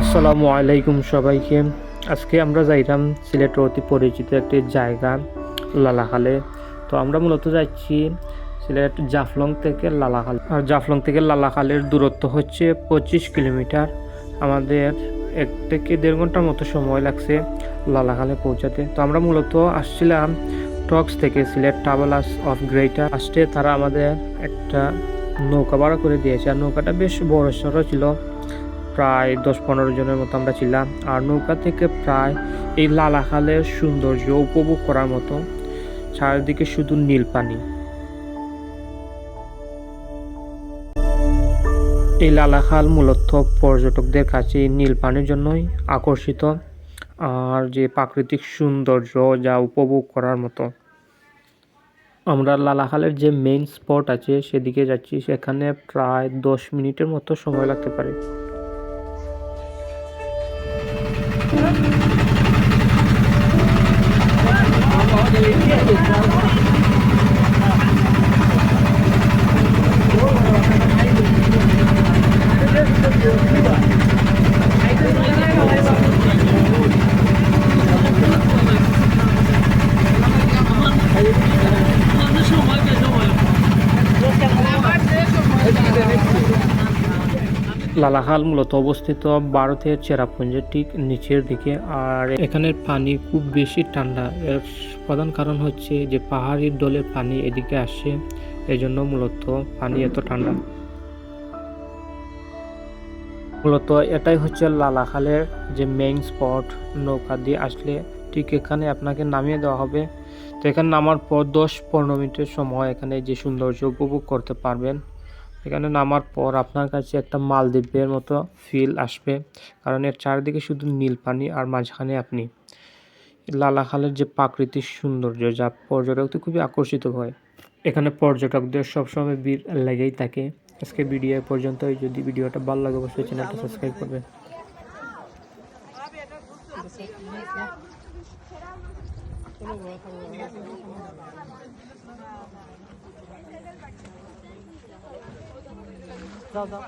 আসসালামু আলাইকুম সবাইকে। আজকে আমরা যাইলাম সিলেটের অতি পরিচিত একটি জায়গা, লালাখালে। তো আমরা মূলত যাচ্ছি সিলেট জাফলং থেকে লালাখাল। আর জাফলং থেকে লালাখালের দূরত্ব হচ্ছে পঁচিশ কিলোমিটার। আমাদের এক থেকে দেড় ঘণ্টার মতো সময় লাগছে লালাখালে পৌঁছাতে। তো আমরা মূলত আসছিলাম টক্স থেকে সিলেট ট্রাভেলার্স অফ গ্রেটার। আসতে তারা আমাদের একটা নৌকা ভাড়া করে দিয়েছে। আর নৌকাটা বেশ বড় সড়ো ছিল। প্রায় দশ পনেরো জনের মতো আমরা ছিলাম। আর নৌকা থেকে প্রায় এই লালাখালের সৌন্দর্য উপভোগ করার মতো চারিদিকে শুধু নীল পানি। এই লালাখাল মূলত পর্যটকদের কাছে নীল পানির জন্যই আকর্ষিত আর যে প্রাকৃতিক সৌন্দর্য যা উপভোগ করার মতো। আমরা লালাখালের যে মেইন স্পট আছে সেদিকে যাচ্ছি, সেখানে প্রায় দশ মিনিটের মতো সময় লাগতে পারে। লালাখাল মূলত অবস্থিত ভারতের চেরাপুঞ্জের ঠিক নিচের দিকে। আর এখানের পানি খুব বেশি ঠান্ডা। এর প্রধান কারণ হচ্ছে যে পাহাড়ি ডলের পানি এদিকে আসে। এই জন্য মূলত পানি এত ঠান্ডা। মূলত এটাই হচ্ছে লালাখালের যে মেইন স্পট নৌকা দিয়ে আসলে ঠিক এখানে আপনাকে নামিয়ে দেওয়া হবে। তো এখানে নামার পর দশ পনেরো মিনিটের সময় এখানে যে সৌন্দর্য উপভোগ করতে পারবেন। এখানে নামার পর আপনার কাছে একটা মালদ্বীপের মতো ফিল আসবে। কারণ এর চারিদিকে শুধু নীল পানি আর মাঝখানে আপনি লালাখালের যে প্রাকৃতিক সৌন্দর্য, যা পর্যটকদের খুবই আকর্ষিত হয় এখানে পর্যটকদের সবসময় ভিড় লেগেই থাকে। আজকে ভিডিও পর্যন্ত যদি ভিডিওটা ভালো লাগে, অবশ্যই চ্যানেলটা সাবস্ক্রাইব করবেন। 走走。